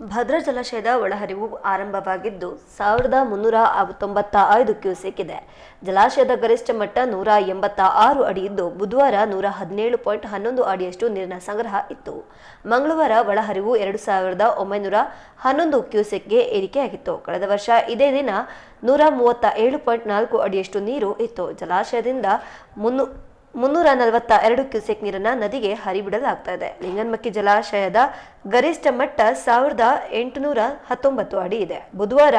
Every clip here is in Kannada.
ಭದ್ರಾ ಜಲಾಶಯದ ಒಳಹರಿವು ಆರಂಭವಾಗಿದ್ದು ಸಾವಿರದ ಮುನ್ನೂರ ತೊಂಬತ್ತ ಐದು ಕ್ಯೂಸೆಕ್ ಇದೆ. ಜಲಾಶಯದ ಗರಿಷ್ಠ ಮಟ್ಟ ನೂರ ಎಂಬತ್ತ ಆರು ಅಡಿ ಇದ್ದು ಬುಧವಾರ ನೂರ ಹದಿನೇಳು ಪಾಯಿಂಟ್ ಹನ್ನೊಂದು ಅಡಿಯಷ್ಟು ನೀರಿನ ಸಂಗ್ರಹ ಇತ್ತು. ಮಂಗಳವಾರ ಒಳಹರಿವು ಎರಡು ಸಾವಿರದ ಒಂಬೈನೂರ ಹನ್ನೊಂದು ಕ್ಯೂಸೆಕ್ಗೆ ಏರಿಕೆಯಾಗಿತ್ತು. ಕಳೆದ ವರ್ಷ ಇದೇ ದಿನ ನೂರ ಮೂವತ್ತ ಏಳು ಪಾಯಿಂಟ್ ನಾಲ್ಕು ಅಡಿಯಷ್ಟು ನೀರು ಇತ್ತು. ಜಲಾಶಯದಿಂದ ಮುನ್ನೂ ಮುನ್ನೂರ ನಲವತ್ತ ಎರಡು ಕ್ಯೂಸೆಕ್ ನೀರನ್ನ ನದಿಗೆ ಹರಿಬಿಡಲಾಗ್ತಾ ಇದೆ ಲಿಂಗನ್ಮಕ್ಕಿ ಜಲಾಶಯದ ಗರಿಷ್ಠ ಮಟ್ಟ ಸಾವಿರದ ಎಂಟುನೂರ ಹತ್ತೊಂಬತ್ತು ಅಡಿ ಇದೆ. ಬುಧವಾರ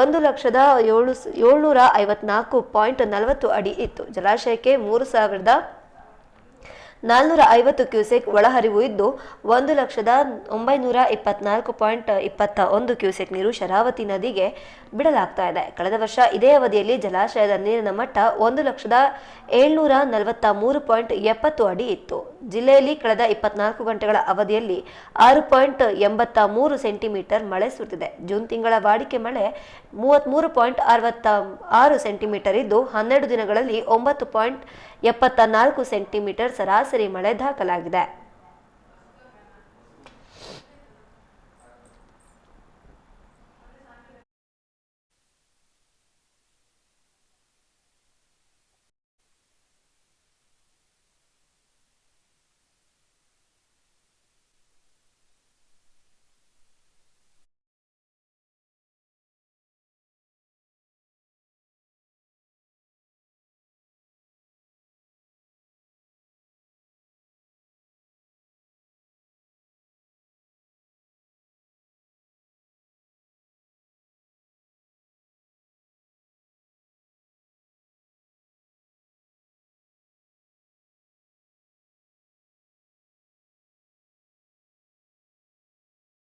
ಒಂದು ಲಕ್ಷದ ಏಳು ಏಳ್ನೂರ ಐವತ್ನಾಲ್ಕು ಪಾಯಿಂಟ್ ನಲವತ್ತು ಅಡಿ ಇತ್ತು. ಜಲಾಶಯಕ್ಕೆ ಮೂರು ಸಾವಿರದ ನಾಲ್ನೂರ ಐವತ್ತು ಕ್ಯೂಸೆಕ್ ಒಳಹರಿವು ಇದ್ದು, ಒಂದು ಲಕ್ಷದ ಒಂಬೈನೂರ ಇಪ್ಪತ್ನಾಲ್ಕು ಪಾಯಿಂಟ್ ಇಪ್ಪತ್ತ ಒಂದು ಕ್ಯೂಸೆಕ್ ನೀರು ಶರಾವತಿ ನದಿಗೆ ಬಿಡಲಾಗ್ತಾ ಇದೆ. ಕಳೆದ ವರ್ಷ ಇದೇ ಅವಧಿಯಲ್ಲಿ ಜಲಾಶಯದ ನೀರಿನ ಮಟ್ಟ ಒಂದು ಲಕ್ಷದ ಏಳ್ನೂರ ನಲವತ್ತ ಮೂರು ಪಾಯಿಂಟ್ ಎಪ್ಪತ್ತು ಅಡಿ ಇತ್ತು. ಜಿಲ್ಲೆಯಲ್ಲಿ ಕಳೆದ ಇಪ್ಪತ್ನಾಲ್ಕು ಗಂಟೆಗಳ ಅವಧಿಯಲ್ಲಿ ಆರು ಪಾಯಿಂಟ್ ಎಂಬತ್ತ ಮೂರು ಸೆಂಟಿಮೀಟರ್ ಮಳೆ ಸುರಿದಿದೆ. ಜೂನ್ ತಿಂಗಳ ವಾಡಿಕೆ ಮಳೆ ಮೂವತ್ತ್ಮೂರು ಪಾಯಿಂಟ್ ಅರವತ್ತ ಆರು ಸೆಂಟಿಮೀಟರ್ ಇದ್ದು, ಹನ್ನೆರಡು ದಿನಗಳಲ್ಲಿ ಒಂಬತ್ತು ಪಾಯಿಂಟ್ ಎಪ್ಪತ್ತ ನಾಲ್ಕು ಸೆಂಟಿಮೀಟರ್ ಸರಾಸರಿ ಮಳೆ ದಾಖಲಾಗಿದೆ.